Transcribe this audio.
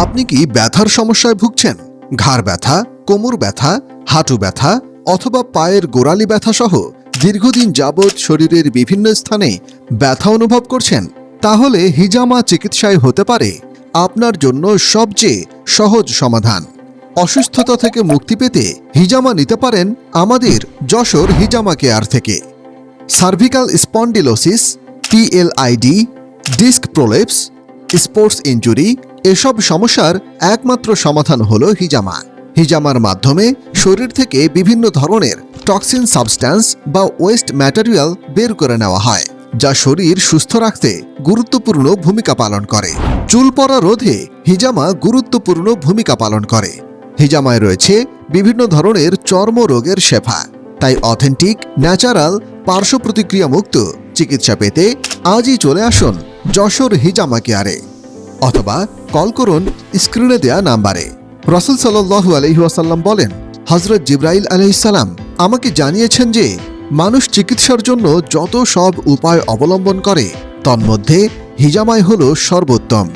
আপনি কি ব্যথার সমস্যায় ভুগছেন? ঘাড় ব্যথা, কোমর ব্যথা, হাঁটু ব্যথা অথবা পায়ের গোড়ালি ব্যথা সহ দীর্ঘদিন যাবৎ শরীরের বিভিন্ন স্থানে ব্যথা অনুভব করছেন? তাহলে হিজামা চিকিৎসায় হতে পারে। আপনার জন্য সবচেয়ে সহজ সমাধান। অসুস্থতা থেকে মুক্তি পেতে হিজামা নিতে পারেন আমাদের যশোর হিজামা কেয়ার থেকে। Cervical spondylosis PLID disc prolapse, sports injury এসব সমস্যার একমাত্র সমাধান হলো হিজামা। হিজামার মাধ্যমে শরীর থেকে বিভিন্ন ধরনের টক্সিন সাবস্ট্যান্স বা ওয়েস্ট ম্যাটেরিয়াল বের করে নেওয়া হয়, যা শরীর সুস্থ রাখতে গুরুত্বপূর্ণ ভূমিকা পালন করে। চুল পড়া রোধে হিজামা গুরুত্বপূর্ণ ভূমিকা পালন করে। হিজামায় রয়েছে বিভিন্ন ধরনের চর্ম রোগের শেফা, তাই অথেন্টিক ন্যাচারাল পার্শ্ব প্রতিক্রিয়া মুক্ত চিকিৎসা পেতে আজই চলে আসুন যশোর হিজামা কেয়ারে অথবা কল করুন স্ক্রিনে দেয়া নাম্বারে। রসুল সাল্লু আলহিহাসাল্লাম বলেন হজরত জিব্রাইল আলহিসাল্লাম আমাকে জানিয়েছেন যে, মানুষ চিকিৎসার জন্য যত সব উপায় অবলম্বন করে, তন্মধ্যে হিজামাই হল সর্বোত্তম।